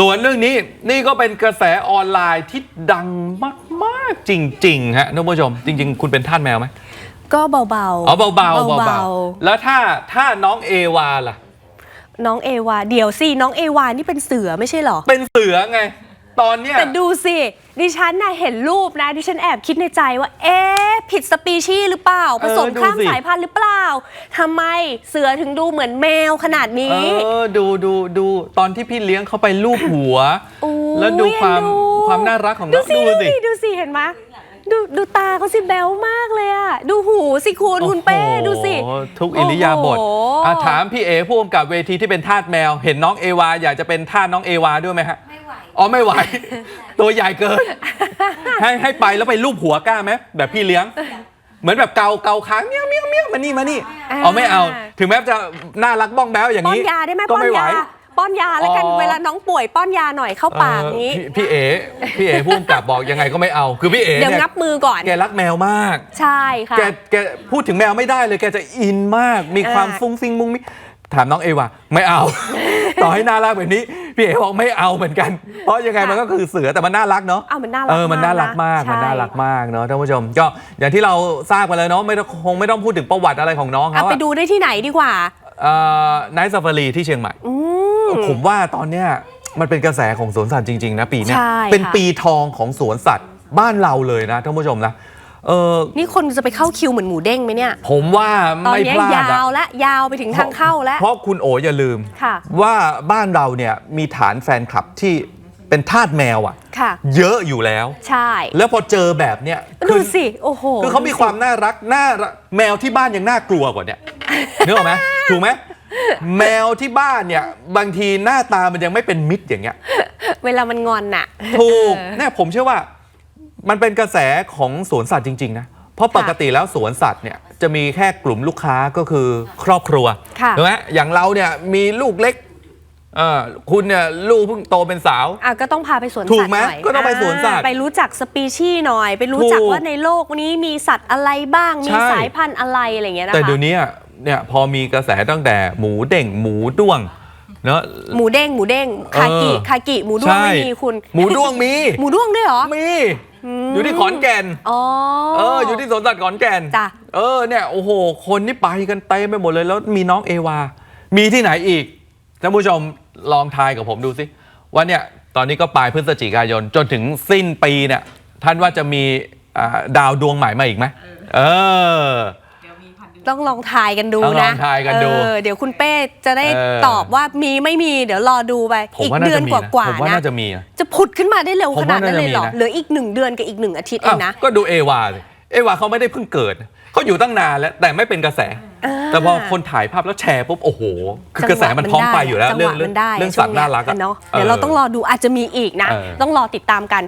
ส่วนเรื่องนี้นี่ก็เป็นกระแสออนไลน์ที่ดังมาก ๆ จริง ๆ ฮะท่านผู้ชม จริง ๆ คุณเป็นท่านแมวไหมก็เบาๆอ๋อเบาๆเบาๆแล้วถ้าถ้าน้องเอวาล่ะ น้องเอวาเดี๋ยวสิน้องเอวานี่เป็นเสือไม่ใช่เหรอ เป็นเสือไง ตอนเนี้ย แต่ดูสิ ดิฉันน่ะเห็นรูปนะ ดิฉันแอบคิดในใจว่า เอ๊ะ ผิดสปีชีส์หรือเปล่า ผสมข้ามสายพันธุ์หรือเปล่าทำไมเสือถึงดูเหมือนแมวขนาดเอนี้ อดูดูดูตอนที่พี่เลี้ยงเขาไปลูบหัว โอ้ยแล้วดูความเอ็นดู ความน่ารักของน้ดูองสิดูดูสิสิ ดูสิเห็นไหมดูดูตาเขาสิแบวมากเลยอะดูหูสิคุณคุณเป้โอ้โหดูสิทุกอิริยาบถโอ้โห อะถามพี่เอผู้กำกับเวทีที่เป็นทาสแมว เห็นน้องเอวาอยากจะเป็นทาสน้องเอวาด้วยไหมฮะ ไม่ไหว อ๋อไม่ไหว ตัวใหญ่เกิน ให้ให้ไปแล้วไปลูบหัวกล้าไหมแบบพี่เลี้ยง เหมือนแบบเกาเกาค้างเมี้ยวเมี้ยวเมี้ยวมานี่มานี่อ่าอ๋อไม่เอา ถึงแม้จะน่ารักบ้องแบ้วอย่างป้อนนี้ยาได้ไหมก็ป้อนไม่ไหว ยาป้อนยาแล้วกันอ๋อ เวลาน้องป่วยป้อนยาหน่อยเข้าปากเออนี้พี่พี่เอพี่เอผู้กำกับบอกยังไงก็ไม่เอา คือพี่เอเดี๋ยวเนี่ยงับมือก่อน แกรักแมวมาก ใช่ค่ะ แกแกพูดถึงแมวไม่ได้เลยแกจะอินมากมีความอ่า ฟุ้งฟิงมุ้งมิงถามน้องเอวาไม่เอา ต่อให้น่ารักแบบนี้ พี่เอบอกไม่เอาเหมือนกัน เพราะยังไงมันก็คือเสือแต่มันน่ารักเนาะอ้าวมันน่ารักเออมันน่ารักมากใช่มันน่ารักมากเนาะท่านผู้ชม ก็อย่างที่เราทราบกันเลยเนาะไม่ต้องคงไม่ต้องพูดถึงประวัติอะไรของน้องเอาเขาไปดูได้ที่ไหนดีกว่าไนท์ซาฟารีที่เชียงใหม่อืมผมว่าตอนเนี้ยมันเป็นกระแสของสวนสัตว์จริงๆนะปีเนี้ยใช่เป็นค่ะปีทองของสวนสัตว์บ้านเราเลยนะท่านผู้ชมนะ เออนี่คนจะไปเข้าคิวเหมือนหมูเด้งไหมเนี่ย ผมว่าตอนไม่เนี้พยลาดยาอะวและยาวไปถึงทางเข้าแล้ว เพราะคุณโออย่าลืม ค่ะ ว่าบ้านเราเนี่ยมีฐานแฟนคลับที่เป็นทาสแมวอะค่ะ เยอะอยู่แล้ว ใช่ แล้วพอเจอแบบเนี้ยดูคือสิ โอ้โหคือเขามีความน่ารักน่ารักแมวที่บ้านยังน่ากลัวกว่าเนี่ยนึกออกไหมถูกไหมแมวที่บ้านเนี่ยบางทีหน้าตามันยังไม่เป็นมิตรอย่างเงี้ย เวลามันงอนน่ะ ถูกเออเนี่ยผมเชื่อว่า มันเป็นกระแสของสวนสัตว์จริง ๆ นะ เพราะปกติแล้วสวนสัตว์เนี่ยจะมีแค่กลุ่มลูกค้าก็คือครอบครัวค่ะถูกไหมอย่างเราเนี่ยมีลูกเล็กเออคุณเนี่ยลูกเพิ่งโตเป็นสาว อะก็ต้องพาไปสวนถูสักตว์ไหมหน่อยก็ต้องไปสวนสัตว์อ่าไปรู้จักสปีชีส์หน่อย ไปรู้จักถูกว่าในโลกนี้มีสัตว์อะไรบ้าง มีใช่ สายพันธุ์อะไรอะไรอย่างเงี้ยนะคะ แต่เดี๋ยวนี้เนี่ยพอมีกระแสตั้งแต่หมูเด้งหมูด้วง เนอะหมูเด้งหมูเด้งคากิเออคากิหมูด้วงใช่ไม่มีคุณ หมูด้วงมี หมูด้วงด้วยเหรอ มี อยู่ที่ขอนแก่นอ๋อเออ อยู่ที่สวนสัตว์ขอนแก่นจ้ะเออเนี่ยโอ้โห คนนี่ไปกันเต็มไปหมดเลยแล้วมีน้องเอวา มีที่ไหนอีกท่านผู้ชมลองทายกับผมดูสิว่าเนี่ยตอนนี้ก็ปลายพฤศจิกายนจนถึงสิ้นปีเนี่ยท่านว่าจะมีอ่าดาวดวงใหม่มาอีกไหมเออ ต้องลองทายกันดูต้องลนะองทายกันดู เออเดี๋ยวคุณเป้จะได้เออ ตอบว่ามีไม่มี เดี๋ยวรอดูไป ผมอีกว่าน่าเดือจะนมีกนะว่าผมๆว่านะน่าจะมีนะ จะผุดขึ้นมาได้เร็วผมขนาดนั้นว่าน่าจะเลยเหรอมีนะ เหลืออีกหนึ่งเดือนกับอีกหนึ่งอาทิตย์เองนะ อ้าวก็ดูเอวาสิเอวาเขาไม่ได้เพิ่งเกิด เขาอยู่ตั้งนานแล้วแต่ไม่เป็นกระแสอ่าแต่พอคนถ่ายภาพแล้วแชร์ปุ๊บโอ้โห คือกระแสมันพร้อมไปอยู่แล้วจังเรื่หองวะเรื่มัองนได้เรื่องสัตว์น่ารักอะ เนาะเดี๋ยวเราต้องรอดูอาจจะมีอีกนะ เออ ต้องรอติดตามกัน